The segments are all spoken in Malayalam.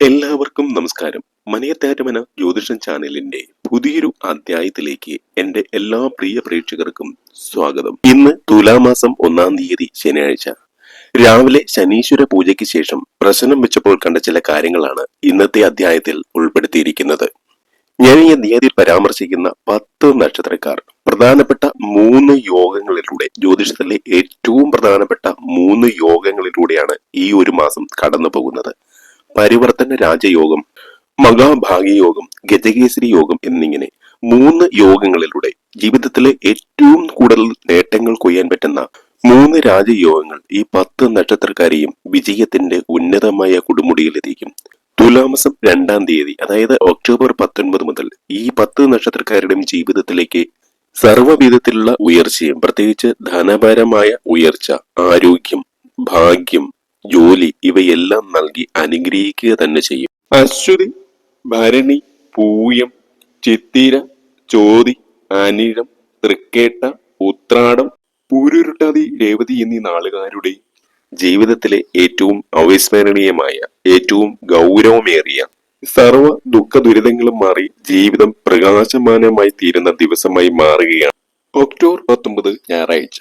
എല്ലാവർക്കും നമസ്കാരം. മനയത്താരമന ജ്യോതിഷൻ ചാനലിന്റെ പുതിയൊരു അധ്യായത്തിലേക്ക് എന്റെ എല്ലാ പ്രിയ പ്രേക്ഷകർക്കും സ്വാഗതം. ഇന്ന് തുലാമാസം ഒന്നാം തീയതി ശനിയാഴ്ച. രാവിലെ ശനീശ്വര പൂജയ്ക്ക് ശേഷം പ്രശ്നം വെച്ചപ്പോൾ കണ്ട ചില കാര്യങ്ങളാണ് ഇന്നത്തെ അധ്യായത്തിൽ ഉൾപ്പെടുത്തിയിരിക്കുന്നത്. ഞാൻ ഈ തീയതി പരാമർശിക്കുന്ന പത്ത് നക്ഷത്രക്കാർ. പ്രധാനപ്പെട്ട മൂന്ന് യോഗങ്ങളിലൂടെ ജ്യോതിഷത്തിലെ ഏറ്റവും പ്രധാനപ്പെട്ട മൂന്ന് യോഗങ്ങളിലൂടെയാണ് ഈ ഒരു മാസം കടന്നു പോകുന്നത് പരിവർത്തന രാജയോഗം മഹാഭാഗ്യയോഗം ഗജകേസരി യോഗം എന്നിങ്ങനെ മൂന്ന് യോഗങ്ങളിലൂടെ ജീവിതത്തിലെ ഏറ്റവും കൂടുതൽ നേട്ടങ്ങൾ കൊയ്യാൻ പറ്റുന്ന മൂന്ന് രാജയോഗങ്ങൾ ഈ പത്ത് നക്ഷത്രക്കാരെയും വിജയത്തിന്റെ ഉന്നതമായ കൊടുമുടിയിലെത്തിക്കും. തുലാമാസം രണ്ടാം തീയതി അതായത് ഒക്ടോബർ പത്തൊൻപത് മുതൽ ഈ പത്ത് നക്ഷത്രക്കാരുടെയും ജീവിതത്തിലേക്ക് സർവവിധത്തിലുള്ള ഉയർച്ചയും പ്രത്യേകിച്ച് ധനപരമായ ഉയർച്ച ആരോഗ്യം ഭാഗ്യം ജോലി ഇവയെല്ലാം നൽകി അനുഗ്രഹിക്കുക തന്നെ ചെയ്യും. അശ്വതി ഭരണി പൂയം ചിത്തിര ചോതി അനിഴം തൃക്കേട്ട ഉത്രാടം പൂരുരുട്ടാതി രേവതി എന്നീ നാളുകാരുടെ ജീവിതത്തിലെ ഏറ്റവും അവിസ്മരണീയമായ ഏറ്റവും ഗൗരവമേറിയ സർവ ദുഃഖ ദുരിതങ്ങളും മാറി ജീവിതം പ്രകാശമാനമായി തീരുന്ന ദിവസമായി മാറുകയാണ്. ഒക്ടോബർ പത്തൊമ്പത് ഞായറാഴ്ച.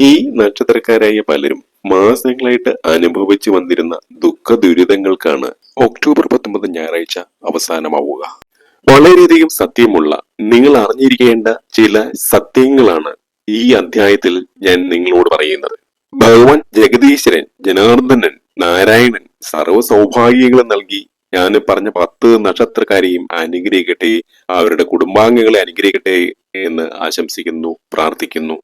ഈ നക്ഷത്രക്കാരായ പലരും മാസങ്ങളായിട്ട് അനുഭവിച്ചു വന്നിരുന്ന ദുഃഖ ദുരിതങ്ങൾക്കാണ് ഒക്ടോബർ പത്തൊമ്പത് ഞായറാഴ്ച അവസാനമാവുക. വളരെയധികം സത്യമുള്ള നിങ്ങൾ അറിഞ്ഞിരിക്കേണ്ട ചില സത്യങ്ങളാണ് ഈ അധ്യായത്തിൽ ഞാൻ നിങ്ങളോട് പറയുന്നത്. ഭഗവാൻ ജഗദീശ്വരൻ ജനാർദ്ദനൻ നാരായണൻ സർവ സൗഭാഗ്യങ്ങളും നൽകി ഞാൻ പറഞ്ഞ പത്ത് നക്ഷത്രക്കാരെയും അനുഗ്രഹിക്കട്ടെ അവരുടെ കുടുംബാംഗങ്ങളെ അനുഗ്രഹിക്കട്ടെ എന്ന് ആശംസിക്കുന്നു പ്രാർത്ഥിക്കുന്നു.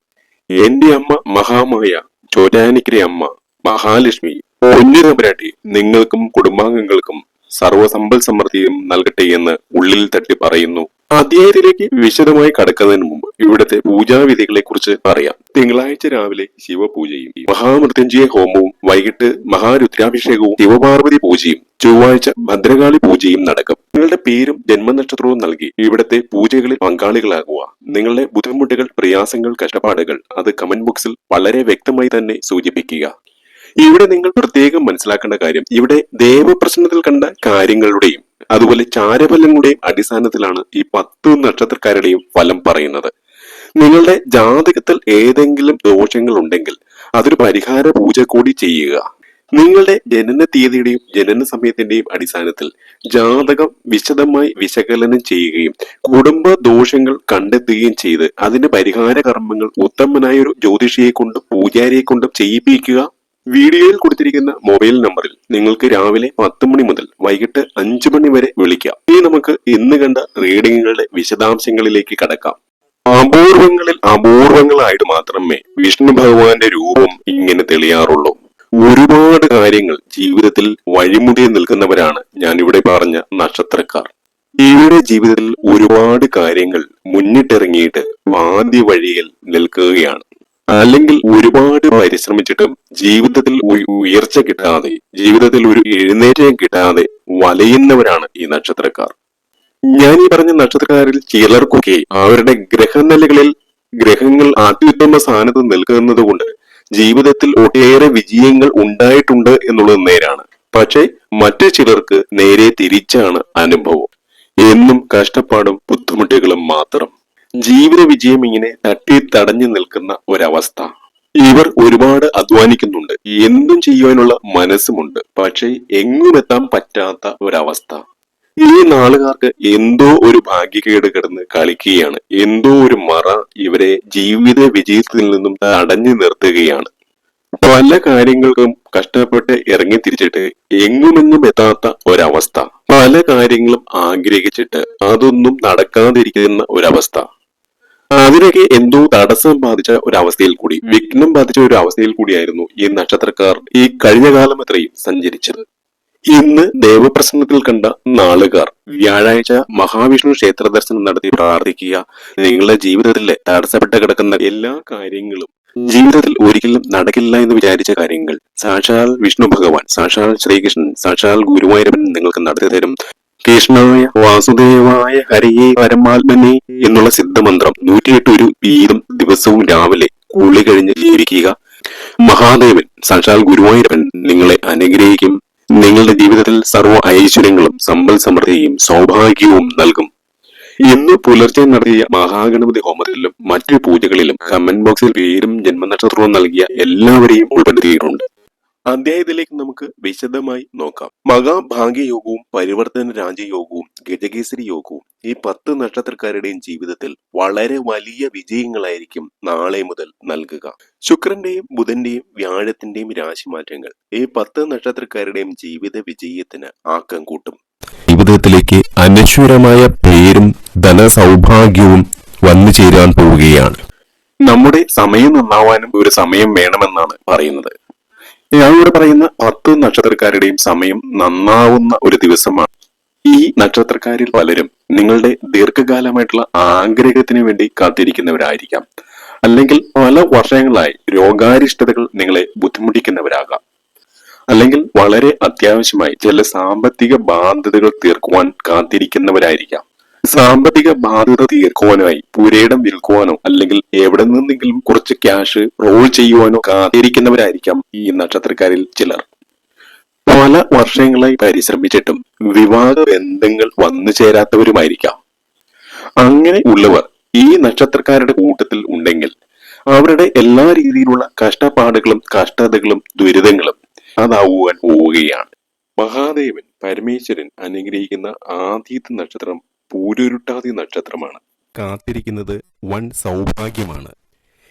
എന്റെ അമ്മ മഹാമായ ചോറ്റാനിക്കരെ അമ്മ മഹാലക്ഷ്മി പൊന്നുതമ്പരാട്ടി നിങ്ങൾക്കും കുടുംബാംഗങ്ങൾക്കും സർവസമ്പൽ സമൃദ്ധിയും നൽകട്ടെ എന്ന് ഉള്ളിൽ തട്ടി പറയുന്നു. അധ്യായത്തിലേക്ക് വിശദമായി കടക്കുന്നതിന് മുമ്പ് ഇവിടുത്തെ പൂജാവിധികളെ കുറിച്ച് പറയാം. തിങ്കളാഴ്ച രാവിലെ ശിവപൂജയും മഹാമൃത്യുഞ്ജയ ഹോമവും വൈകിട്ട് മഹാരുദ്രാഭിഷേകവും ശിവപാർവതി പൂജയും ചൊവ്വാഴ്ച ഭദ്രകാളി പൂജയും നടക്കും. നിങ്ങളുടെ പേരും ജന്മനക്ഷത്രവും നൽകി ഇവിടുത്തെ പൂജകളിൽ പങ്കാളികളാകുക. നിങ്ങളുടെ ബുദ്ധിമുട്ടുകൾ പ്രയാസങ്ങൾ കഷ്ടപ്പാടുകൾ അത് കമന്റ് ബോക്സിൽ വളരെ വ്യക്തമായി തന്നെ സൂചിപ്പിക്കുക. ഇവിടെ നിങ്ങൾ പ്രത്യേകം മനസ്സിലാക്കേണ്ട കാര്യം ഇവിടെ ദേവപ്രശ്നത്തിൽ കണ്ട കാര്യങ്ങളുടെയും അതുപോലെ ചാരഫലങ്ങളുടെയും അടിസ്ഥാനത്തിലാണ് ഈ പത്ത് നക്ഷത്രക്കാരുടെയും ഫലം പറയുന്നത്. നിങ്ങളുടെ ജാതകത്തിൽ ഏതെങ്കിലും ദോഷങ്ങൾ ഉണ്ടെങ്കിൽ അതൊരു പരിഹാര പൂജ കൂടി ചെയ്യുക. നിങ്ങളുടെ ജനന തീയതിയുടെയും ജനന സമയത്തിന്റെയും അടിസ്ഥാനത്തിൽ ജാതകം വിശദമായി വിശകലനം ചെയ്യുകയും കുടുംബ ദോഷങ്ങൾ കണ്ടെത്തുകയും ചെയ്ത് അതിന്റെ പരിഹാര കർമ്മങ്ങൾ ഉത്തമനായ ഒരു ജ്യോതിഷിയെ കൊണ്ടും പൂജാരിയെ കൊണ്ടും ചെയ്യിപ്പിക്കുക. വീഡിയോയിൽ കൊടുത്തിരിക്കുന്ന മൊബൈൽ നമ്പറിൽ നിങ്ങൾക്ക് രാവിലെ പത്ത് മണി മുതൽ വൈകിട്ട് അഞ്ചു മണി വരെ വിളിക്കാം. ഇനി നമുക്ക് ഇന്ന് കണ്ട റീഡിങ്ങുകളുടെ വിശദാംശങ്ങളിലേക്ക് കടക്കാം. അപൂർവങ്ങളിൽ അപൂർവങ്ങളായിട്ട് മാത്രമേ വിഷ്ണു ഭഗവാന്റെ രൂപം ഇങ്ങനെ തെളിയാറുള്ളൂ. ഒരുപാട് കാര്യങ്ങൾ ജീവിതത്തിൽ വഴിമുടി നിൽക്കുന്നവരാണ് ഞാൻ ഇവിടെ പറഞ്ഞ നക്ഷത്രക്കാർ. ഇവരുടെ ജീവിതത്തിൽ ഒരുപാട് കാര്യങ്ങൾ മുന്നിട്ടിറങ്ങിയിട്ട് വാദ്യ വഴിയിൽ നിൽക്കുകയാണ്. അല്ലെങ്കിൽ ഒരുപാട് പരിശ്രമിച്ചിട്ടും ജീവിതത്തിൽ ഉയർച്ച കിട്ടാതെ ജീവിതത്തിൽ ഒരു എഴുന്നേറ്റം കിട്ടാതെ വലയുന്നവരാണ് ഈ നക്ഷത്രക്കാർ. ഞാൻ ഈ പറഞ്ഞ നക്ഷത്രക്കാരിൽ ചിലർക്കൊക്കെ അവരുടെ ഗ്രഹനിലകളിൽ ഗ്രഹങ്ങൾ അത്യുത്തമ സ്ഥാനത്ത് നിൽക്കുന്നത് കൊണ്ട് ജീവിതത്തിൽ ഒട്ടേറെ വിജയങ്ങൾ ഉണ്ടായിട്ടുണ്ട് എന്നുള്ളത് നേരാണ്. പക്ഷേ മറ്റു ചിലർക്ക് നേരെ തിരിച്ചാണ് അനുഭവം. എന്നും കഷ്ടപ്പാടും ബുദ്ധിമുട്ടുകളും മാത്രം. ജീവിത വിജയം ഇങ്ങനെ തട്ടി തടഞ്ഞു നിൽക്കുന്ന ഒരവസ്ഥ. ഇവർ ഒരുപാട് അധ്വാനിക്കുന്നുണ്ട്. എന്തും ചെയ്യുവാനുള്ള മനസ്സുമുണ്ട്. പക്ഷെ എങ്ങുമെത്താൻ പറ്റാത്ത ഒരവസ്ഥ. ഈ നാളുകാർക്ക് എന്തോ ഒരു ഭാഗ്യകേട് കിടന്ന് കളിക്കുകയാണ്. എന്തോ ഒരു മറ ഇവരെ ജീവിത വിജയത്തിൽ നിന്നും തടഞ്ഞു നിർത്തുകയാണ്. പല കാര്യങ്ങൾക്കും കഷ്ടപ്പെട്ട് ഇറങ്ങി തിരിച്ചിട്ട് എങ്ങുമെങ്ങും എത്താത്ത ഒരവസ്ഥ. പല കാര്യങ്ങളും ആഗ്രഹിച്ചിട്ട് അതൊന്നും നടക്കാതിരിക്കുന്ന ഒരവസ്ഥ. അതിനൊക്കെ എന്തോ തടസ്സം ബാധിച്ച അവസ്ഥയിൽ കൂടി വിഘ്നം ബാധിച്ച ഒരു അവസ്ഥയിൽ കൂടിയായിരുന്നു ഈ നക്ഷത്രക്കാർ ഈ കഴിഞ്ഞ കാലം അത്രയും സഞ്ചരിച്ചത്. ഇന്ന് ദേവപ്രസംഗത്തിൽ കണ്ട നാളുകാർ വ്യാഴാഴ്ച മഹാവിഷ്ണു ക്ഷേത്ര ദർശനം നടത്തി പ്രാർത്ഥിക്കുക. നിങ്ങളുടെ ജീവിതത്തിലെ തടസ്സപ്പെട്ട് കിടക്കുന്ന എല്ലാ കാര്യങ്ങളും ജീവിതത്തിൽ ഒരിക്കലും നടക്കില്ല എന്ന് വിചാരിച്ച കാര്യങ്ങൾ സാക്ഷാൽ വിഷ്ണു ഭഗവാൻ സാക്ഷാൽ ശ്രീകൃഷ്ണൻ സാക്ഷാൽ ഗുരുവായൂരപ്പൻ നിങ്ങൾക്ക് നടത്തി തരും. കൃഷ്ണായ വാസുദേവായ ഹരിയെ പരമാത്മനെ എന്നുള്ള സിദ്ധമന്ത്രം നൂറ്റിയെട്ട് ഒരു വീതം ദിവസവും രാവിലെ കുളി കഴിഞ്ഞ് ജീവിക്കുക. മഹാദേവൻ സാക്ഷാൽ ഗുരുവായൂരപ്പൻ നിങ്ങളെ അനുഗ്രഹിക്കും. നിങ്ങളുടെ ജീവിതത്തിൽ സർവ ഐശ്വര്യങ്ങളും സമ്പൽ സമൃദ്ധിയും സൗഭാഗ്യവും നൽകും. ഇന്ന് പുലർച്ചെ നടത്തിയ മഹാഗണപതി ഹോമത്തിലും മറ്റു പൂജകളിലും കമന്റ് ബോക്സിൽ പേരും ജന്മനക്ഷത്രവും നൽകിയ എല്ലാവരെയും ഉൾപ്പെടുത്തിയിട്ടുണ്ട്. അധ്യായത്തിലേക്ക് നമുക്ക് വിശദമായി നോക്കാം. മഹാഭാഗ്യയോഗവും പരിവർത്തന രാജയോഗവും ഗജകേസരി യോഗവും ഈ പത്ത് നക്ഷത്രക്കാരുടെയും ജീവിതത്തിൽ വളരെ വലിയ വിജയങ്ങളായിരിക്കും നാളെ മുതൽ നൽകുക. ശുക്രന്റെയും ബുധന്റെയും വ്യാഴത്തിന്റെയും രാശിമാറ്റങ്ങൾ ഈ പത്ത് നക്ഷത്രക്കാരുടെയും ജീവിത വിജയത്തിന് ആക്കം കൂട്ടും. ജീവിതത്തിലേക്ക് അനശ്വരമായ പേരും ധനസൗഭാഗ്യവും വന്നു ചേരാൻ പോവുകയാണ്. നമ്മുടെ സമയം നന്നാവാനും ഒരു സമയം വേണമെന്നാണ് പറയുന്നത്. ഞാനിവിടെ പറയുന്ന പത്ത് നക്ഷത്രക്കാരുടെയും സമയം നന്നാവുന്ന ഒരു ദിവസമാണ്. ഈ നക്ഷത്രക്കാരിൽ പലരും നിങ്ങളുടെ ദീർഘകാലമായിട്ടുള്ള ആഗ്രഹത്തിന് വേണ്ടി കാത്തിരിക്കുന്നവരായിരിക്കാം. അല്ലെങ്കിൽ പല വർഷങ്ങളായി രോഗാരിഷ്ടതകൾ നിങ്ങളെ ബുദ്ധിമുട്ടിക്കുന്നവരാകാം. അല്ലെങ്കിൽ വളരെ അത്യാവശ്യമായി ചില സാമ്പത്തിക ബാധ്യതകൾ തീർക്കുവാൻ കാത്തിരിക്കുന്നവരായിരിക്കാം. സാമ്പത്തിക ബാധ്യത തീർക്കുവാനായി പുരയിടം വിൽക്കുവാനോ അല്ലെങ്കിൽ എവിടെ നിന്നെങ്കിലും കുറച്ച് ക്യാഷ് റോൾ ചെയ്യുവാനോ കാത്തിരിക്കുന്നവരായിരിക്കാം ഈ നക്ഷത്രക്കാരിൽ ചിലർ. പല വർഷങ്ങളായി പരിശ്രമിച്ചിട്ടും വിവാഹ ബന്ധങ്ങൾ വന്നു ചേരാത്തവരുമായിരിക്കാം. അങ്ങനെ ഉള്ളവർ ഈ നക്ഷത്രക്കാരുടെ കൂട്ടത്തിൽ ഉണ്ടെങ്കിൽ അവരുടെ എല്ലാ രീതിയിലുള്ള കഷ്ടപ്പാടുകളും കഷ്ടതകളും ദുരിതങ്ങളും അതാവുവാൻ പോവുകയാണ്. മഹാദേവൻ പരമേശ്വരൻ അനുഗ്രഹിക്കുന്ന ആദ്യത്തെ നക്ഷത്രം പൂരുരുട്ടാതി നക്ഷത്രമാണ്. കാത്തിരിക്കുന്നത് വൺ സൗഭാഗ്യമാണ്.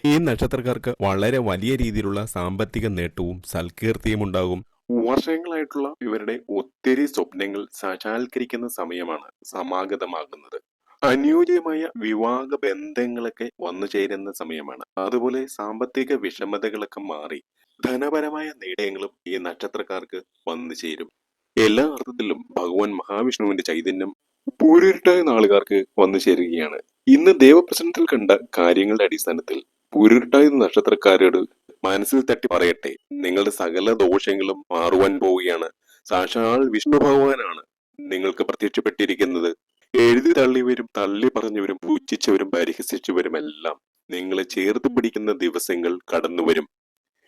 ഈ നക്ഷത്രക്കാർക്ക് വളരെ വലിയ രീതിയിലുള്ള സാമ്പത്തിക നേട്ടവും സൽകീർത്തിയും ഉണ്ടാകും. വർഷങ്ങളായിട്ടുള്ള ഇവരുടെ ഒത്തിരി സ്വപ്നങ്ങൾ സാക്ഷാത്കരിക്കുന്ന സമയമാണ് സമാഗതമാകുന്നത്. അനുയോജ്യമായ വിവാഹ ബന്ധങ്ങളൊക്കെ വന്നു ചേരുന്ന സമയമാണ്. അതുപോലെ സാമ്പത്തിക വിഷമതകളൊക്കെ മാറി ധനപരമായ നേടയങ്ങളും ഈ നക്ഷത്രക്കാർക്ക് വന്നു ചേരും. എല്ലാ അർത്ഥത്തിലും ഭഗവാൻ മഹാവിഷ്ണുവിന്റെ ചൈതന്യം പൂരുരുട്ടായ നാളുകാർക്ക് വന്നു ചേരുകയാണ്. ഇന്ന് ദേവപ്രസന്നത്തിൽ കണ്ട കാര്യങ്ങളുടെ അടിസ്ഥാനത്തിൽ പൂരിട്ടായ നക്ഷത്രക്കാരോട് മനസ്സിൽ തട്ടി പറയട്ടെ. നിങ്ങളുടെ സകല ദോഷങ്ങളും മാറുവാൻ പോവുകയാണ്. സാക്ഷാൽ വിഷ്ണു ഭഗവാനാണ് നിങ്ങൾക്ക് പ്രത്യക്ഷപ്പെട്ടിരിക്കുന്നത്. എഴുതി തള്ളിയവരും തള്ളി പറഞ്ഞവരും പൂച്ഛിച്ചവരും പരിഹസിച്ചവരും എല്ലാം നിങ്ങളെ ചേർത്ത് പിടിക്കുന്ന ദിവസങ്ങൾ കടന്നുവരും.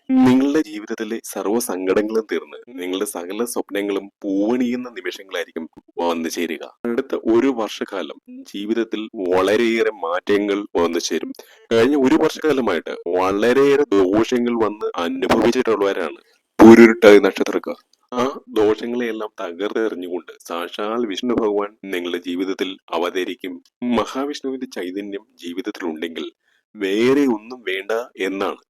നിങ്ങളുടെ ജീവിതത്തിലെ സർവ സങ്കടങ്ങളും തീർന്ന് നിങ്ങളുടെ സകല സ്വപ്നങ്ങളും പൂവണിയുന്ന നിമിഷങ്ങളായിരിക്കും വന്നു ചേരുക. അടുത്ത ഒരു വർഷക്കാലം ജീവിതത്തിൽ വളരെയേറെ മാറ്റങ്ങൾ വന്നു ചേരും. കഴിഞ്ഞ ഒരു വർഷക്കാലമായിട്ട് വളരെയേറെ ദോഷങ്ങൾ വന്ന് അനുഭവിച്ചിട്ടുള്ളവരാണ് പൂരുരുട്ടായ നക്ഷത്രക്കാർ. ആ ദോഷങ്ങളെയെല്ലാം തകർത്തെറിഞ്ഞുകൊണ്ട് സാക്ഷാൽ വിഷ്ണു ഭഗവാൻ നിങ്ങളുടെ ജീവിതത്തിൽ അവതരിക്കും. മഹാവിഷ്ണുവിന്റെ ചൈതന്യം ജീവിതത്തിൽ ഉണ്ടെങ്കിൽ വേറെ ഒന്നും വേണ്ട എന്നാണ്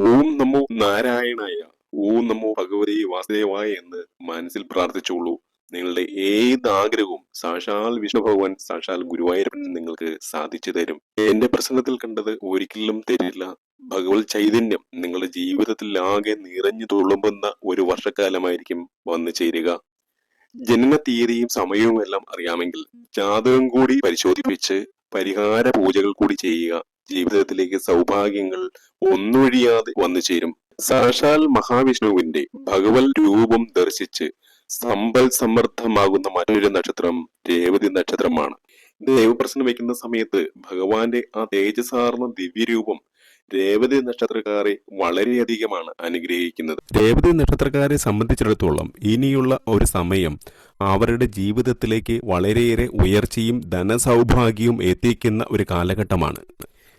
ഓം നമോ നാരായണായ ഓം നമോ ഭഗവതി വാസുദേവായ എന്ന് മനസ്സിൽ പ്രാർത്ഥിച്ചോളൂ നിങ്ങളുടെ ഏത് ആഗ്രഹവും സാക്ഷാൽ വിഷ്ണു ഭഗവാൻ സാക്ഷാൽ ഗുരുവായൂരപ്പൻ നിങ്ങൾക്ക് സാധിച്ചു തരും. എന്റെ പ്രസംഗത്തിൽ കണ്ടത് ഒരിക്കലും തരില്ല ഭഗവത് ചൈതന്യം നിങ്ങളുടെ ജീവിതത്തിൽ ആകെ നിറഞ്ഞു തുളുമ്പുന്ന ഒരു വർഷക്കാലമായിരിക്കും വന്നു ചേരുക. ജനന തീയതിയും സമയവും എല്ലാം അറിയാമെങ്കിൽ ജാതകം കൂടി പരിശോധിപ്പിച്ച് പരിഹാര പൂജകൾ കൂടി ചെയ്യുക. ജീവിതത്തിലേക്ക് സൗഭാഗ്യങ്ങൾ ഒന്നൊഴിയാതെ വന്നു ചേരും. സാക്ഷാൽ മഹാവിഷ്ണുവിന്റെ ഭഗവത് രൂപം ദർശിച്ച് സമ്പൽ സമൃദ്ധമാകുന്ന മറ്റൊരു നക്ഷത്രം രേവതി നക്ഷത്രമാണ്. ദേവപ്രശ്നം വയ്ക്കുന്ന സമയത്ത് ഭഗവാന്റെ ആ തേജസാർന്ന ദിവ്യരൂപം രേവതി നക്ഷത്രക്കാരെ വളരെയധികമാണ് അനുഗ്രഹിക്കുന്നത്. രേവതി നക്ഷത്രക്കാരെ സംബന്ധിച്ചിടത്തോളം ഇനിയുള്ള ഒരു സമയം അവരുടെ ജീവിതത്തിലേക്ക് വളരെയേറെ ഉയർച്ചയും ധനസൗഭാഗ്യവും എത്തിക്കുന്ന ഒരു കാലഘട്ടമാണ്.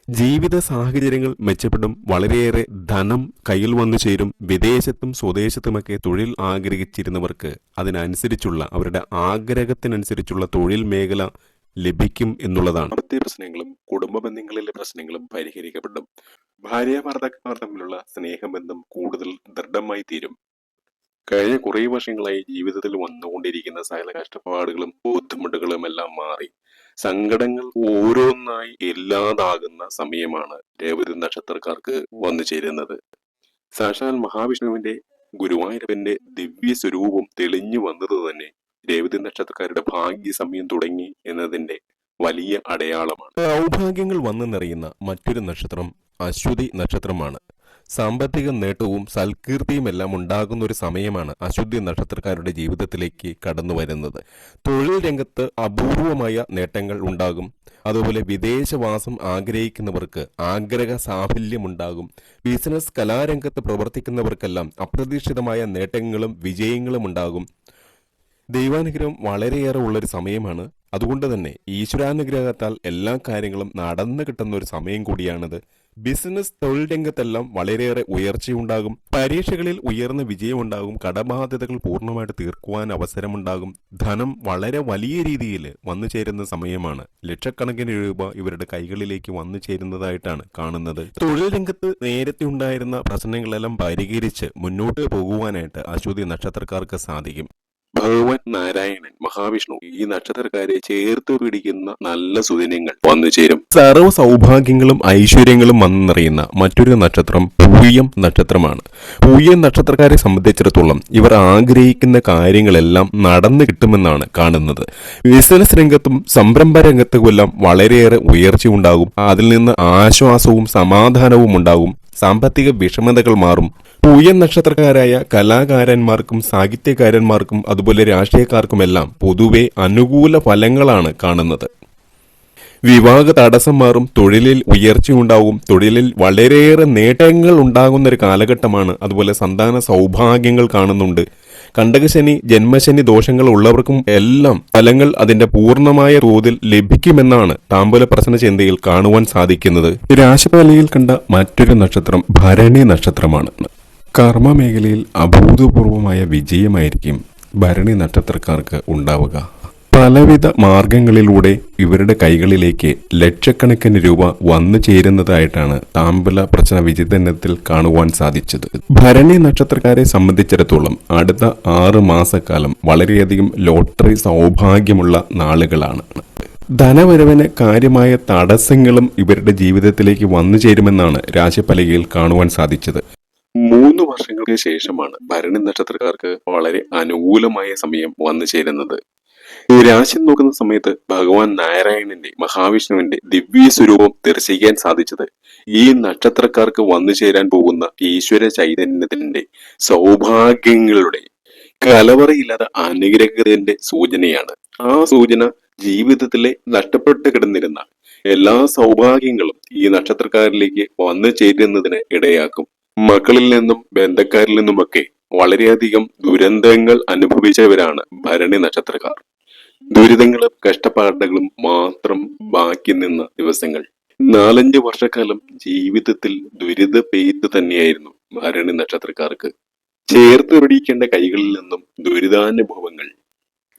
ജീവിത സാഹചര്യങ്ങൾ മെച്ചപ്പെടും. വളരെയേറെ ധനം കയ്യിൽ വന്നു ചേരും. വിദേശത്തും സ്വദേശത്തുമൊക്കെ തൊഴിൽ ആഗ്രഹിച്ചിരുന്നവർക്ക് അതിനനുസരിച്ചുള്ള അവരുടെ ആഗ്രഹത്തിനനുസരിച്ചുള്ള തൊഴിൽ മേഖല ലഭിക്കും എന്നുള്ളതാണ്. പ്രശ്നങ്ങളും കുടുംബ ബന്ധങ്ങളിലെ പ്രശ്നങ്ങളും പരിഹരിക്കപ്പെടും. ഭാര്യ ഭർത്താക്കന്മാർ തമ്മിലുള്ള സ്നേഹബന്ധം കൂടുതൽ ദൃഢമായി തീരും. കഴിഞ്ഞ കുറേ വർഷങ്ങളായി ജീവിതത്തിൽ വന്നുകൊണ്ടിരിക്കുന്ന സകല കഷ്ടപ്പാടുകളും ബുദ്ധിമുട്ടുകളും എല്ലാം മാറി. സങ്കടങ്ങൾ ഓരോന്നായി ഇല്ലാതാകുന്ന സമയമാണ് രേവതി നക്ഷത്രക്കാർക്ക് വന്നു ചേരുന്നത്. സാക്ഷാൽ മഹാവിഷ്ണുവിന്റെ ഗുരുവായൂരപ്പന്റെ ദിവ്യ സ്വരൂപം തെളിഞ്ഞു വന്നത് തന്നെ രേവതി നക്ഷത്രക്കാരുടെ ഭാഗ്യ സമയം തുടങ്ങി എന്നതിന്റെ വലിയ അടയാളമാണ്. സൗഭാഗ്യങ്ങൾ വന്നു നിറയുന്ന മറ്റൊരു നക്ഷത്രം അശ്വതി നക്ഷത്രമാണ്. സാമ്പത്തിക നേട്ടവും സൽകീർത്തിയുമെല്ലാം ഉണ്ടാകുന്ന ഒരു സമയമാണ് അശുദ്ധി നക്ഷത്രക്കാരുടെ ജീവിതത്തിലേക്ക് കടന്നു വരുന്നത്. തൊഴിൽ രംഗത്ത് അപൂർവമായ നേട്ടങ്ങൾ ഉണ്ടാകും. അതുപോലെ വിദേശവാസം ആഗ്രഹിക്കുന്നവർക്ക് ആഗ്രഹ സാഫല്യമുണ്ടാകും. ബിസിനസ് കലാരംഗത്ത് പ്രവർത്തിക്കുന്നവർക്കെല്ലാം അപ്രതീക്ഷിതമായ നേട്ടങ്ങളും വിജയങ്ങളും ഉണ്ടാകും. ദൈവാനുഗ്രഹം വളരെയേറെ ഉള്ളൊരു സമയമാണ്. അതുകൊണ്ട് തന്നെ ഈശ്വരാനുഗ്രഹത്താൽ എല്ലാ കാര്യങ്ങളും നടന്നു കിട്ടുന്ന ഒരു സമയം കൂടിയാണിത്. ബിസിനസ് തൊഴിൽ രംഗത്തെല്ലാം വളരെയേറെ ഉയർച്ചയുണ്ടാകും. പരീക്ഷകളിൽ ഉയർന്ന വിജയമുണ്ടാകും. കടബാധ്യതകൾ പൂർണമായിട്ട് തീർക്കുവാൻ അവസരമുണ്ടാകും. ധനം വളരെ വലിയ രീതിയിൽ വന്നു ചേരുന്ന സമയമാണ്. ലക്ഷക്കണക്കിന് രൂപ ഇവരുടെ കൈകളിലേക്ക് വന്നു ചേരുന്നതായിട്ടാണ് കാണുന്നത്. തൊഴിൽ രംഗത്ത് നേരത്തെ ഉണ്ടായിരുന്ന പ്രശ്നങ്ങളെല്ലാം പരിഹരിച്ച് മുന്നോട്ട് പോകുവാനായിട്ട് അശ്വതി നക്ഷത്രക്കാർക്ക് സാധിക്കും. ഭഗവാൻ നാരായണൻ മഹാവിഷ്ണു ഈ നക്ഷത്രക്കാരെ ചേർത്ത് പിടിക്കുന്ന നല്ല സുദിനങ്ങൾ വന്നു ചേരും. സർവ സൗഭാഗ്യങ്ങളും ഐശ്വര്യങ്ങളും വന്നെന്നറിയുന്ന മറ്റൊരു നക്ഷത്രം പൂയം നക്ഷത്രമാണ്. പൂയം നക്ഷത്രക്കാരെ സംബന്ധിച്ചിടത്തോളം ഇവർ ആഗ്രഹിക്കുന്ന കാര്യങ്ങളെല്ലാം നടന്നു കിട്ടുമെന്നാണ് കാണുന്നത്. ബിസിനസ് രംഗത്തും സംരംഭ രംഗത്തുമെല്ലാം വളരെയേറെ ഉയർച്ചയുണ്ടാകും. അതിൽ നിന്ന് ആശ്വാസവും സമാധാനവും ഉണ്ടാകും സാമ്പത്തിക വിഷമതകൾ മാറും. പൂയൻ നക്ഷത്രക്കാരായ കലാകാരന്മാർക്കും സാഹിത്യകാരന്മാർക്കും അതുപോലെ രാഷ്ട്രീയക്കാർക്കുമെല്ലാം പൊതുവെ അനുകൂല ഫലങ്ങളാണ് കാണുന്നത്. വിവാഹ തടസ്സം മാറും തൊഴിലിൽ ഉയർച്ചയുണ്ടാവും തൊഴിലിൽ വളരെയേറെ നേട്ടങ്ങൾ ഉണ്ടാകുന്ന ഒരു കാലഘട്ടമാണ് അതുപോലെ സന്താന സൗഭാഗ്യങ്ങൾ കാണുന്നുണ്ട്. കണ്ടകശനി ജന്മശനി ദോഷങ്ങൾ ഉള്ളവർക്കും എല്ലാം ഫലങ്ങൾ അതിന്റെ പൂർണമായ തോതിൽ ലഭിക്കുമെന്നാണ് താമ്പൂല ചിന്തയിൽ കാണുവാൻ സാധിക്കുന്നത്. രാശിപാലയിൽ കണ്ട മറ്റൊരു നക്ഷത്രം ഭരണി നക്ഷത്രമാണ്. കർമ്മ മേഖലയിൽ അഭൂതപൂർവമായ വിജയമായിരിക്കും ഭരണി നക്ഷത്രക്കാർക്ക് ഉണ്ടാവുക. പലവിധ മാർഗങ്ങളിലൂടെ ഇവരുടെ കൈകളിലേക്ക് ലക്ഷക്കണക്കിന് രൂപ വന്നു ചേരുന്നതായിട്ടാണ് താമ്പല പ്രശ്ന വിചിതനത്തിൽ കാണുവാൻ സാധിച്ചത്. ഭരണി നക്ഷത്രക്കാരെ സംബന്ധിച്ചിടത്തോളം അടുത്ത ആറ് മാസക്കാലം വളരെയധികം ലോട്ടറി സൗഭാഗ്യമുള്ള നാളുകളാണ്. ധനവരവിന് കാര്യമായ തടസ്സങ്ങളും ഇവരുടെ ജീവിതത്തിലേക്ക് വന്നു ചേരുമെന്നാണ് രാശിഫലകയിൽ കാണുവാൻ സാധിച്ചത്. മൂന്ന് വർഷങ്ങൾക്ക് ശേഷമാണ് ഭരണി നക്ഷത്രക്കാർക്ക് വളരെ അനുകൂലമായ സമയം വന്നു ചേരുന്നത്. ഈ രാശി നോക്കുന്ന സമയത്ത് ഭഗവാൻ നാരായണന്റെ മഹാവിഷ്ണുവിന്റെ ദിവ്യ സ്വരൂപം ദർശിക്കാൻ സാധിച്ചത് ഈ നക്ഷത്രക്കാർക്ക് വന്നു ചേരാൻ പോകുന്ന ഈശ്വര ചൈതന്യത്തിന്റെ സൗഭാഗ്യങ്ങളുടെ കലവറയില്ലാത്ത അനുഗ്രഹത്തിന്റെ സൂചനയാണ്. ആ സൂചന ജീവിതത്തിലെ നഷ്ടപ്പെട്ട് കിടന്നിരുന്ന എല്ലാ സൗഭാഗ്യങ്ങളും ഈ നക്ഷത്രക്കാരിലേക്ക് വന്നു ചേരുന്നതിന് ഇടയാക്കും. മക്കളിൽ നിന്നും ബന്ധക്കാരിൽ നിന്നുമൊക്കെ വളരെയധികം ദുരന്തങ്ങൾ അനുഭവിച്ചവരാണ് ഭരണി നക്ഷത്രക്കാർ. ദുരിതങ്ങളും കഷ്ടപ്പാടുകളും മാത്രം ബാക്കി നിന്ന ദിവസങ്ങൾ. നാലഞ്ച് വർഷക്കാലം ജീവിതത്തിൽ ദുരിത പെയ്ത്ത് തന്നെയായിരുന്നു ഭരണി നക്ഷത്രക്കാർക്ക്. ചേർത്ത് പിടിക്കേണ്ട കൈകളിൽ നിന്നും ദുരിതാനുഭവങ്ങൾ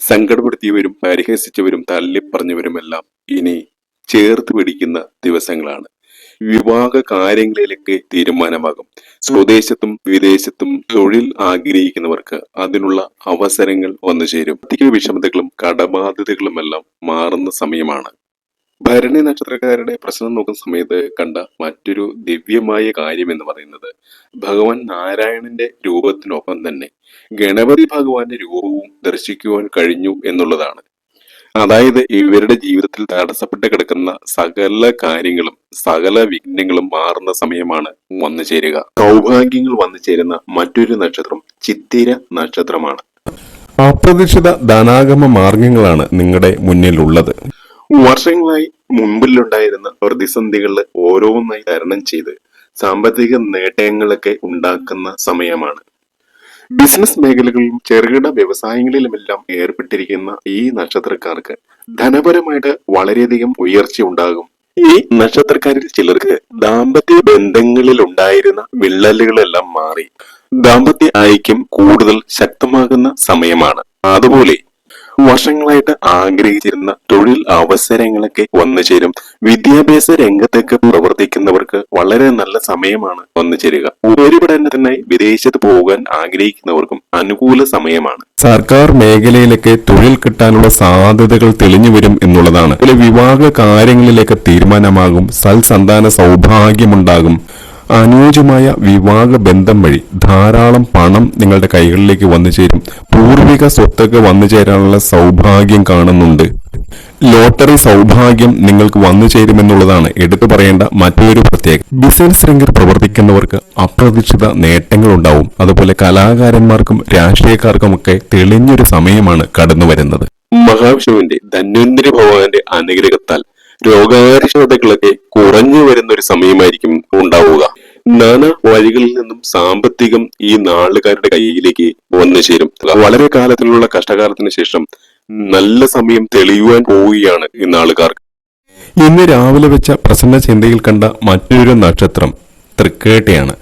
സങ്കടപ്പെടുത്തിയവരും പരിഹസിച്ചവരും തള്ളിപ്പറഞ്ഞവരുമെല്ലാം ഇനി ചേർത്ത് പിടിക്കുന്ന ദിവസങ്ങളാണ്. വിവാഹ കാര്യങ്ങളിലേക്ക് തീരുമാനമാകും. സ്വദേശത്തും വിദേശത്തും തൊഴിൽ ആഗ്രഹിക്കുന്നവർക്ക് അതിനുള്ള അവസരങ്ങൾ വന്നു ചേരും. അധിക വിഷമതകളും കടബാധ്യതകളും എല്ലാം മാറുന്ന സമയമാണ്. ഭരണി നക്ഷത്രക്കാരുടെ പ്രശ്നം നോക്കുന്ന സമയത്ത് കണ്ട മറ്റൊരു ദിവ്യമായ കാര്യം എന്ന് പറയുന്നത് ഭഗവാൻ നാരായണന്റെ രൂപത്തിനൊപ്പം തന്നെ ഗണപതി ഭഗവാന്റെ രൂപവും ദർശിക്കുവാൻ കഴിഞ്ഞു എന്നുള്ളതാണ്. അതായത് ഇവരുടെ ജീവിതത്തിൽ തടസ്സപ്പെട്ട് കിടക്കുന്ന സകല കാര്യങ്ങളും സകല വിഘ്നങ്ങളും മാറുന്ന സമയമാണ് വന്നു ചേരുക. സൗഭാഗ്യങ്ങൾ വന്നു ചേരുന്ന മറ്റൊരു നക്ഷത്രം ചിത്തിര നക്ഷത്രമാണ്. അപ്രതീക്ഷിത ധനാഗമ മാർഗങ്ങളാണ് നിങ്ങളുടെ മുന്നിലുള്ളത്. വർഷങ്ങളായി മുൻപിലുണ്ടായിരുന്ന പ്രതിസന്ധികളിൽ ഓരോന്നായി തരണം ചെയ്ത് സാമ്പത്തിക നേട്ടങ്ങളൊക്കെ ഉണ്ടാക്കുന്ന സമയമാണ്. ബിസിനസ് മേഖലകളിലും ചെറുകിട വ്യവസായങ്ങളിലുമെല്ലാം ഏർപ്പെട്ടിരിക്കുന്ന ഈ നക്ഷത്രക്കാർക്ക് ധനപരമായിട്ട് വളരെയധികം ഉയർച്ച ഉണ്ടാകും. ഈ നക്ഷത്രക്കാരിൽ ചിലർക്ക് ദാമ്പത്യ ബന്ധങ്ങളിൽ ഉണ്ടായിരുന്ന വിള്ളലുകളെല്ലാം മാറി. ദാമ്പത്യ ഐക്യം കൂടുതൽ ശക്തമാകുന്ന സമയമാണ്. അതുപോലെ വർഷങ്ങളായിട്ട് ആഗ്രഹിച്ചിരുന്ന തൊഴിൽ അവസരങ്ങളൊക്കെ വന്നു ചേരും. വിദ്യാഭ്യാസ രംഗത്തൊക്കെ പ്രവർത്തിക്കുന്നവർക്ക് വളരെ നല്ല സമയമാണ് വന്നു ചേരുക. ഉപരിപഠനത്തിനായി വിദേശത്ത് പോകാൻ ആഗ്രഹിക്കുന്നവർക്കും അനുകൂല സമയമാണ്. സർക്കാർ മേഖലയിലൊക്കെ തൊഴിൽ കിട്ടാനുള്ള സാധ്യതകൾ തെളിഞ്ഞു വരും എന്നുള്ളതാണ്. ചില വിവാഹ കാര്യങ്ങളിലേക്ക് തീരുമാനമാകും. സൽസന്താന സൗഭാഗ്യമുണ്ടാകും. അനുയോജ്യമായ വിവാഹ ബന്ധം വഴി ധാരാളം പണം നിങ്ങളുടെ കൈകളിലേക്ക് വന്നു ചേരും. പൂർവിക സ്വത്തൊക്കെ വന്നു ചേരാനുള്ള സൗഭാഗ്യം കാണുന്നുണ്ട്. ലോട്ടറി സൗഭാഗ്യം നിങ്ങൾക്ക് വന്നു ചേരുമെന്നുള്ളതാണ്. എടുത്തു പറയേണ്ട മറ്റൊരു പ്രത്യേകത. ബിസിനസ് രംഗത്ത് പ്രവർത്തിക്കുന്നവർക്ക് അപ്രതീക്ഷിത നേട്ടങ്ങൾ ഉണ്ടാവും അതുപോലെ കലാകാരന്മാർക്കും രാഷ്ട്രീയക്കാർക്കും രാഷ്ട്രീയക്കാർക്കുമൊക്കെ തെളിഞ്ഞൊരു സമയമാണ് കടന്നു വരുന്നത്. മഹാവിഷ്ണുവിന്റെ ധന്വന്തരി ഭഗവാന്റെ അനുഗ്രഹത്താൽ രോഗാരിഷ്ടതകളൊക്കെ കുറഞ്ഞു വരുന്ന ഒരു സമയമായിരിക്കും ഉണ്ടാവുക. നാനാ വഴികളിൽ നിന്നും സാമ്പത്തികം ഈ നാളുകാരുടെ കയ്യിലേക്ക് വന്നു ചേരും. വളരെ കാലത്തിലുള്ള കഷ്ടകാലത്തിന് ശേഷം നല്ല സമയം തെളിയുവാൻ പോവുകയാണ് ഈ നാളുകാർക്ക് ഇന്ന് രാവിലെ വെച്ച പ്രസന്ന ചിന്തയിൽ കണ്ട മറ്റൊരു നക്ഷത്രം തൃക്കേട്ടയാണ്.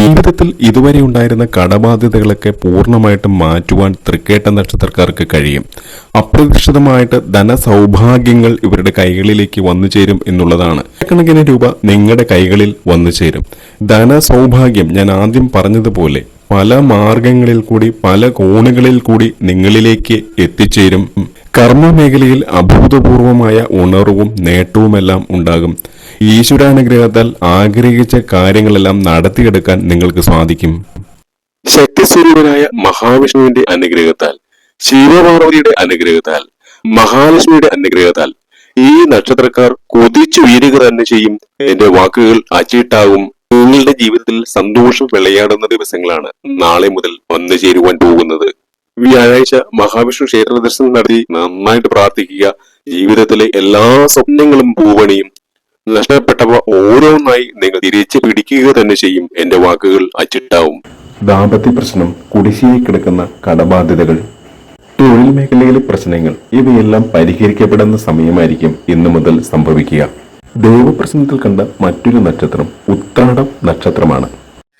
ജീവിതത്തിൽ ഇതുവരെ ഉണ്ടായിരുന്ന കടബാധ്യതകളൊക്കെ പൂർണമായിട്ടും മാറ്റുവാൻ തൃക്കേട്ട നക്ഷത്രക്കാർക്ക് കഴിയും. അപ്രതീക്ഷിതമായിട്ട് ധനസൗഭാഗ്യങ്ങൾ ഇവരുടെ കൈകളിലേക്ക് വന്നു ചേരും എന്നുള്ളതാണ്. കണക്കിന് രൂപ നിങ്ങളുടെ കൈകളിൽ വന്നു ചേരും. ധനസൗഭാഗ്യം ഞാൻ ആദ്യം പറഞ്ഞതുപോലെ പല മാർഗങ്ങളിൽ കൂടി പല കോണുകളിൽ കൂടി നിങ്ങളിലേക്ക് എത്തിച്ചേരും. കർമ്മ മേഖലയിൽ അഭൂതപൂർവമായ ഉണർവും നേട്ടവുമെല്ലാം ഉണ്ടാകും. ഈശ്വരാനുഗ്രഹത്താൽ ആഗ്രഹിച്ച കാര്യങ്ങളെല്ലാം നടത്തിയെടുക്കാൻ നിങ്ങൾക്ക് സാധിക്കും. ശക്തിസ്വരൂപനായ മഹാവിഷ്ണുവിന്റെ അനുഗ്രഹത്താൽ ശിവപാർവതിയുടെ അനുഗ്രഹത്താൽ മഹാലക്ഷ്മിയുടെ അനുഗ്രഹത്താൽ ഈ നക്ഷത്രക്കാർ കൊതിച്ചു വീരുക തന്നെ ചെയ്യും. എന്റെ വാക്കുകൾ അച്ചിട്ടാകും. നിങ്ങളുടെ ജീവിതത്തിൽ സന്തോഷം വിളയാടുന്ന ദിവസങ്ങളാണ് നാളെ മുതൽ വന്നു ചേരുവാൻ പോകുന്നത്. വ്യാഴാഴ്ച മഹാവിഷ്ണു ക്ഷേത്ര ദർശനം നടത്തി നന്നായിട്ട് പ്രാർത്ഥിക്കുക. ജീവിതത്തിലെ എല്ലാ സ്വപ്നങ്ങളും പൂവണിയും നഷ്ടപ്പെട്ടവ ഓരോന്നായി നിങ്ങൾ തിരിച്ചു പിടിക്കുക തന്നെ ചെയ്യും. എന്റെ വാക്കുകൾ അച്ചിട്ടാവും. ദാമ്പത്യ പ്രശ്നം കുടിശ്ശിയായി കിടക്കുന്ന കടബാധ്യതകൾ തൊഴിൽ മേഖലയിലെ പ്രശ്നങ്ങൾ ഇവയെല്ലാം പരിഹരിക്കപ്പെടുന്ന സമയമായിരിക്കും ഇന്നു മുതൽ സംഭവിക്കുക. ദൈവപ്രശ്നത്തിൽ കണ്ട മറ്റൊരു നക്ഷത്രം ഉത്രാടം നക്ഷത്രമാണ്.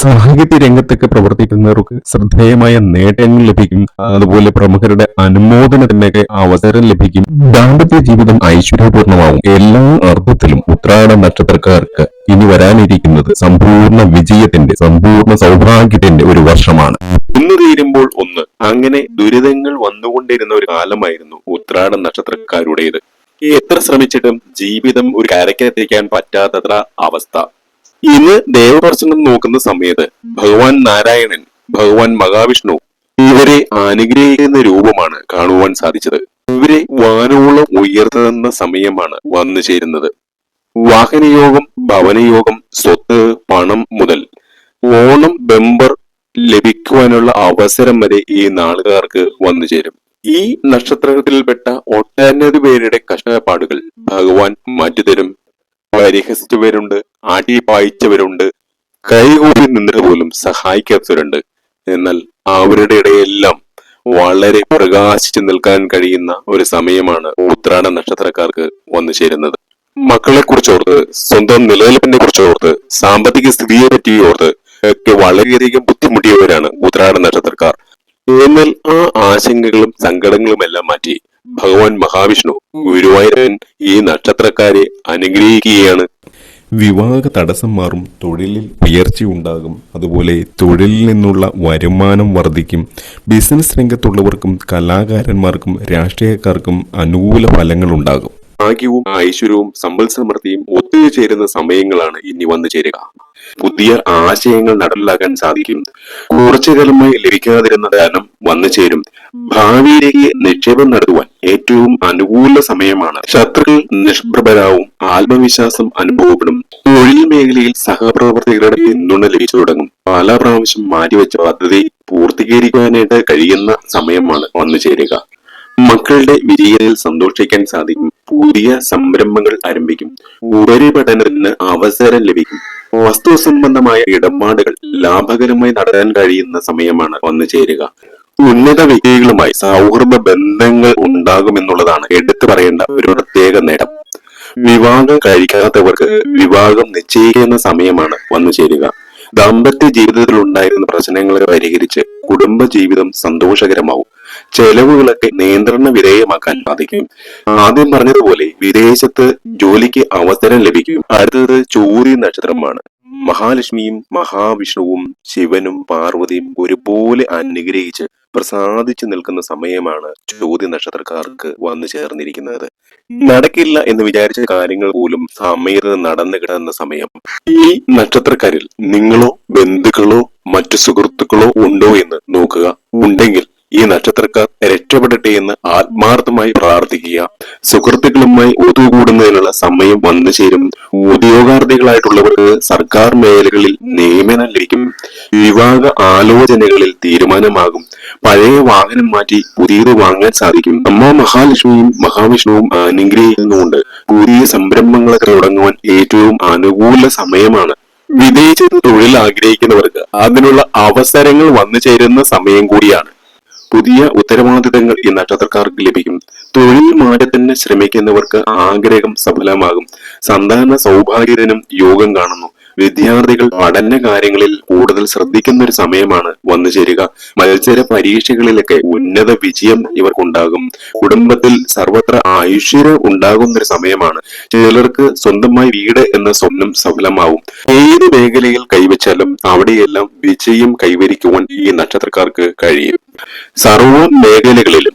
സാഹിത്യ രംഗത്തൊക്കെ പ്രവർത്തിക്കുന്നവർക്ക് ശ്രദ്ധേയമായ നേട്ടങ്ങൾ ലഭിക്കും. അതുപോലെ പ്രമുഖരുടെ അനുമോദനത്തിനൊക്കെ അവസരം ലഭിക്കും. ദാമ്പത്യ ജീവിതം ഐശ്വര്യപൂർണമാവും. എല്ലാ അർത്ഥത്തിലും ഉത്രാട നക്ഷത്രക്കാർക്ക് ഇനി വരാനിരിക്കുന്നത് സമ്പൂർണ വിജയത്തിന്റെ സമ്പൂർണ സൗഭാഗ്യത്തിന്റെ ഒരു വർഷമാണ്. ഒന്ന് തീരുമ്പോൾ ഒന്ന് അങ്ങനെ ദുരിതങ്ങൾ വന്നുകൊണ്ടിരുന്ന ഒരു കാലമായിരുന്നു ഉത്രാട നക്ഷത്രക്കാരുടേത്. എത്ര ശ്രമിച്ചിട്ടും ജീവിതം ഒരു കരക്കെത്തിക്കാൻ പറ്റാത്തത്ര അവസ്ഥ. ഇന്ന് ദേവദർശനം നോക്കുന്ന സമയത്ത് ഭഗവാൻ നാരായണൻ ഭഗവാൻ മഹാവിഷ്ണു ഇവരെ അനുഗ്രഹിക്കുന്ന രൂപമാണ് കാണുവാൻ സാധിച്ചത്. ഇവരെ വാനോളം ഉയർത്തുന്ന സമയമാണ് വന്നു ചേരുന്നത്. വാഹനയോഗം ഭവനയോഗം സ്വത്ത് പണം മുതൽ ഓണം ബെമ്പർ ലഭിക്കുവാനുള്ള അവസരം വരെ ഈ നാളുകാർക്ക് വന്നു ചേരും. ഈ നക്ഷത്രത്തിൽപ്പെട്ട ഒട്ടനവധി പേരുടെ കഷ്ടപ്പാടുകൾ ഭഗവാൻ മാറ്റിത്തരും. പരിഹസിച്ചവരുണ്ട് ആട്ടി പായിച്ചവരുണ്ട് കൈകൂപ്പി നിന്നിട്ട് പോലും സഹായിക്കാത്തവരുണ്ട്. എന്നാൽ അവരുടെ ഇടയെല്ലാം വളരെ പ്രകാശിച്ചു നിൽക്കാൻ കഴിയുന്ന ഒരു സമയമാണ് ഉത്രാട നക്ഷത്രക്കാർക്ക് വന്നു ചേരുന്നത്. മക്കളെ കുറിച്ചോർത്ത് സ്വന്തം നിലനിൽപ്പിനെ കുറിച്ചോർത്ത് സാമ്പത്തിക സ്ഥിതിയെ പറ്റി ഓർത്ത് ഒക്കെ വളരെയധികം ബുദ്ധിമുട്ടിയവരാണ് ഉത്രാട നക്ഷത്രക്കാർ. എന്നാൽ ആ ആശങ്കകളും സങ്കടങ്ങളും എല്ലാം മാറ്റി ഭഗവാൻ മഹാവിഷ്ണു ഗുരുവായൂരൻ ഈ നക്ഷത്രക്കാരെ അനുഗ്രഹിക്കുകയാണ് വിവാഹ തടസ്സം മാറും തൊഴിലിൽ ഉയർച്ചയുണ്ടാകും അതുപോലെ തൊഴിലിൽ നിന്നുള്ള വരുമാനം വർദ്ധിക്കും. ബിസിനസ് രംഗത്തുള്ളവർക്കും കലാകാരന്മാർക്കും രാഷ്ട്രീയക്കാർക്കും അനുകൂല ഫലങ്ങൾ ഉണ്ടാകും. ഭാഗ്യവും ഐശ്വര്യവും സമ്പൽ സമൃദ്ധിയും ഒത്തുചേരുന്ന സമയങ്ങളാണ് ഇനി വന്നു ചേരുക. പുതിയ ആശയങ്ങൾ നടപ്പിലാക്കാൻ സാധിക്കും. കുറച്ചു കാലമായി ലഭിക്കാതിരുന്ന ധനം വന്നു ചേരും. ഭാവിയിലേക്ക് നിക്ഷേപം നടത്തുവാൻ ഏറ്റവും അനുകൂല സമയമാണ്. ശത്രുക്കൾ നിഷ്പ്രഭരാവും ആത്മവിശ്വാസം അനുഭവപ്പെടും. തൊഴിൽ മേഖലയിൽ സഹപ്രവർത്തകരുടെ പിന്തുണ ലഭിച്ചു തുടങ്ങും. പല പ്രാവശ്യം മാറ്റിവെച്ച പദ്ധതി പൂർത്തീകരിക്കാനായിട്ട് കഴിയുന്ന സമയമാണ് വന്നു ചേരുക. മക്കളുടെ വിജയത്തിൽ സന്തോഷിക്കാൻ സാധിക്കും. പുതിയ സംരംഭങ്ങൾ ആരംഭിക്കും. ഉപരിപഠനത്തിന് അവസരം ലഭിക്കും. വസ്തു സംബന്ധമായ ഇടപാടുകൾ ലാഭകരമായി നടത്താൻ കഴിയുന്ന സമയമാണ് വന്നു ചേരുക. ഉന്നത വ്യക്തികളുമായി സൗഹൃദ ബന്ധങ്ങൾ ഉണ്ടാകുമെന്നുള്ളതാണ് എടുത്തു പറയേണ്ട ഒരു പ്രത്യേക നേട്ടം. വിവാഹം കഴിക്കാത്തവർക്ക് വിവാഹം നിശ്ചയിക്കുന്ന സമയമാണ് വന്നു ചേരുക. ദാമ്പത്യ ജീവിതത്തിൽ ഉണ്ടായിരുന്ന പ്രശ്നങ്ങളെ പരിഹരിച്ച് കുടുംബ ജീവിതം സന്തോഷകരമാവും. ചെലവുകളൊക്കെ നിയന്ത്രണ വിധേയമാക്കാൻ സാധിക്കും. ആദ്യം പറഞ്ഞതുപോലെ വിദേശത്ത് ജോലിക്ക് അവസരം ലഭിക്കും. അടുത്തത് ചോരി നക്ഷത്രമാണ്. മഹാലക്ഷ്മിയും മഹാവിഷ്ണുവും ശിവനും പാർവതിയും ഒരുപോലെ അനുഗ്രഹിച്ച് പ്രസാദിച്ചു നിൽക്കുന്ന സമയമാണ് ചോദ്യ നക്ഷത്രക്കാർക്ക് വന്നു ചേർന്നിരിക്കുന്നത്. നടക്കില്ല എന്ന് വിചാരിച്ച കാര്യങ്ങൾ പോലും സമയത്ത് നടന്നു കിടന്ന സമയം. ഈ നക്ഷത്രക്കാരിൽ നിങ്ങളോ ബന്ധുക്കളോ മറ്റു സുഹൃത്തുക്കളോ ഉണ്ടോ എന്ന് നോക്കുക. ഉണ്ടെങ്കിൽ ഈ നക്ഷത്രക്കാർ രക്ഷപ്പെടട്ടെ എന്ന് ആത്മാർത്ഥമായി പ്രാർത്ഥിക്കുക. സുഹൃത്തുക്കളുമായി ഒത്തുകൂടുന്നതിനുള്ള സമയം വന്നു ചേരും. ഉദ്യോഗാർത്ഥികളായിട്ടുള്ളവർക്ക് സർക്കാർ മേഖലകളിൽ നിയമനം ലഭിക്കും. വിവാഹ ആലോചനകളിൽ തീരുമാനമാകും. പഴയ വാഹനം മാറ്റി പുതിയത് വാങ്ങാൻ സാധിക്കും. അമ്മ മഹാലക്ഷ്മിയും മഹാവിഷ്ണുവും അനുഗ്രഹിക്കുന്നുണ്ട് പുതിയ സംരംഭങ്ങളൊക്കെ തുടങ്ങുവാൻ ഏറ്റവും അനുകൂല സമയമാണ്. വിദേശത്ത് തൊഴിൽ ആഗ്രഹിക്കുന്നവർക്ക് അതിനുള്ള അവസരങ്ങൾ വന്നു ചേരുന്ന സമയം കൂടിയാണ്. പുതിയ ഉത്തരവാദിത്തങ്ങൾ ഈ നക്ഷത്രക്കാർക്ക് ലഭിക്കും. തൊഴിൽ മാറ്റത്തിന് ശ്രമിക്കുന്നവർക്ക് ആഗ്രഹം സഫലമാകും. സന്താന സൗഭാഗ്യത്തിനും യോഗം കാണുന്നു. വിദ്യാർത്ഥികൾ പഠന കാര്യങ്ങളിൽ കൂടുതൽ ശ്രദ്ധിക്കുന്ന ഒരു സമയമാണ് വന്നു ചേരുക. മത്സര പരീക്ഷകളിലൊക്കെ ഉന്നത വിജയം ഇവർക്കുണ്ടാകും. കുടുംബത്തിൽ സർവത്ര ഐശ്വര്യം ഉണ്ടാകുന്ന ഒരു സമയമാണ്. ചിലർക്ക് സ്വന്തമായി വീട് എന്ന സ്വപ്നം സഫലമാവും. ഏത് മേഖലയിൽ കൈവച്ചാലും അവിടെയെല്ലാം വിജയം കൈവരിക്കുവാൻ ഈ നക്ഷത്രക്കാർക്ക് കഴിയും. സർവ മേഖലകളിലും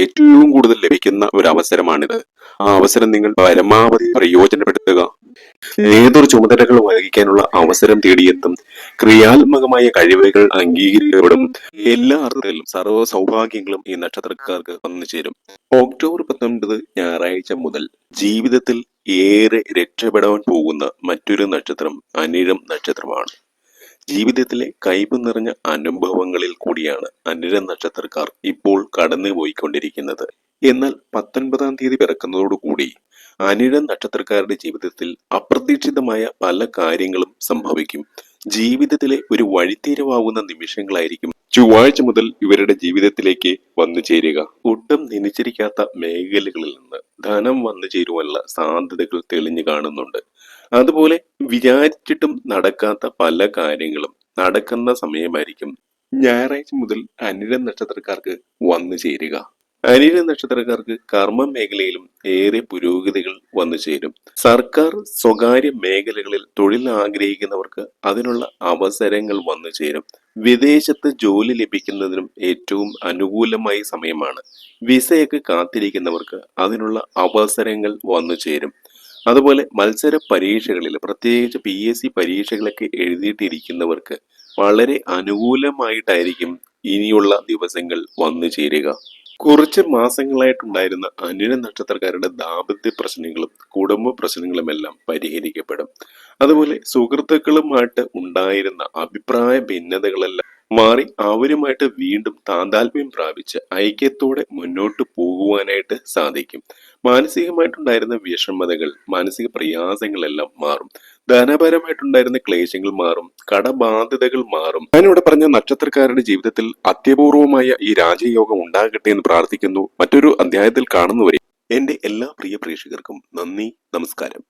ഏറ്റവും കൂടുതൽ ലഭിക്കുന്ന ഒരു അവസരമാണിത് ആ അവസരം നിങ്ങൾ പരമാവധി പ്രയോജനപ്പെടുത്തുക. ഏതൊരു ചുമതലകൾ വഹിക്കാനുള്ള അവസരം തേടിയെത്തും. ക്രിയാത്മകമായ കഴിവുകൾ അംഗീകരിക്കപ്പെടും. എല്ലാ അർത്ഥത്തിലും സർവ സൗഭാഗ്യങ്ങളും ഈ നക്ഷത്രക്കാർക്ക് വന്നു ചേരും. ഒക്ടോബർ പത്തൊൻപത് ഞായറാഴ്ച മുതൽ ജീവിതത്തിൽ ഏറെ രക്ഷപ്പെടാൻ പോകുന്ന മറ്റൊരു നക്ഷത്രം അനിഴം നക്ഷത്രമാണ്. ജീവിതത്തിലെ കയ്പ് നിറഞ്ഞ അനുഭവങ്ങളിൽ കൂടിയാണ് അനിര നക്ഷത്രക്കാർ ഇപ്പോൾ കടന്നുപോയിക്കൊണ്ടിരിക്കുന്നത് എന്നാൽ പത്തൊൻപതാം തീയതി പിറക്കുന്നതോടുകൂടി അനിഴ നക്ഷത്രക്കാരുടെ ജീവിതത്തിൽ അപ്രതീക്ഷിതമായ പല കാര്യങ്ങളും സംഭവിക്കും. ജീവിതത്തിലെ ഒരു വഴിത്തിരിവാകുന്ന നിമിഷങ്ങളായിരിക്കും ചൊവ്വാഴ്ച മുതൽ ഇവരുടെ ജീവിതത്തിലേക്ക് വന്നു ചേരുക. ഒട്ടും നിനച്ചിരിക്കാത്ത മേഖലകളിൽ നിന്ന് ധനം വന്നു ചേരുവാനുള്ള സാധ്യതകൾ തെളിഞ്ഞു കാണുന്നുണ്ട്. അതുപോലെ വിചാരിച്ചിട്ടും നടക്കാത്ത പല കാര്യങ്ങളും നടക്കുന്ന സമയമായിരിക്കും ഞായറാഴ്ച മുതൽ അനിഴ നക്ഷത്രക്കാർക്ക് വന്നു ചേരുക. അനിഴ നക്ഷത്രക്കാർക്ക് കർമ്മ മേഖലയിലും ഏറെ പുരോഗതികൾ വന്നു ചേരും. സർക്കാർ സ്വകാര്യ മേഖലകളിൽ തൊഴിൽ ആഗ്രഹിക്കുന്നവർക്ക് അതിനുള്ള അവസരങ്ങൾ വന്നു ചേരും. വിദേശത്ത് ജോലി ലഭിക്കുന്നതിനും ഏറ്റവും അനുകൂലമായ സമയമാണ്. വിസയൊക്കെ കാത്തിരിക്കുന്നവർക്ക് അതിനുള്ള അവസരങ്ങൾ വന്നു ചേരും. അതുപോലെ മത്സര പരീക്ഷകളിൽ പ്രത്യേകിച്ച് പി എസ് സി പരീക്ഷകളൊക്കെ എഴുതിയിട്ടിരിക്കുന്നവർക്ക് വളരെ അനുകൂലമായിട്ടായിരിക്കും ഇനിയുള്ള ദിവസങ്ങൾ വന്നു ചേരുക. കുറച്ച് മാസങ്ങളായിട്ടുണ്ടായിരുന്ന അന്യന നക്ഷത്രക്കാരുടെ ദാമ്പത്യ പ്രശ്നങ്ങളും കുടുംബ പ്രശ്നങ്ങളുമെല്ലാം പരിഹരിക്കപ്പെടും. അതുപോലെ സുഹൃത്തുക്കളുമായിട്ട് ഉണ്ടായിരുന്ന അഭിപ്രായ ഭിന്നതകളെല്ലാം മാറി അവരുമായിട്ട് വീണ്ടും താതാൽമ്യം പ്രാപിച്ച് ഐക്യത്തോടെ മുന്നോട്ട് പോകുവാനായിട്ട് സാധിക്കും. മാനസികമായിട്ടുണ്ടായിരുന്ന വിഷമതകൾ മാനസിക പ്രയാസങ്ങളെല്ലാം മാറും. ധനപരമായിട്ടുണ്ടായിരുന്ന ക്ലേശങ്ങൾ മാറും. കടബാധ്യതകൾ മാറും. ഞാനിവിടെ പറഞ്ഞ നക്ഷത്രക്കാരുടെ ജീവിതത്തിൽ അത്യപൂർവമായ ഈ രാജയോഗം ഉണ്ടാകട്ടെ എന്ന് പ്രാർത്ഥിക്കുന്നു. മറ്റൊരു അധ്യായത്തിൽ കാണുന്നവരെ എന്റെ എല്ലാ പ്രിയ പ്രേക്ഷകർക്കും നന്ദി നമസ്കാരം.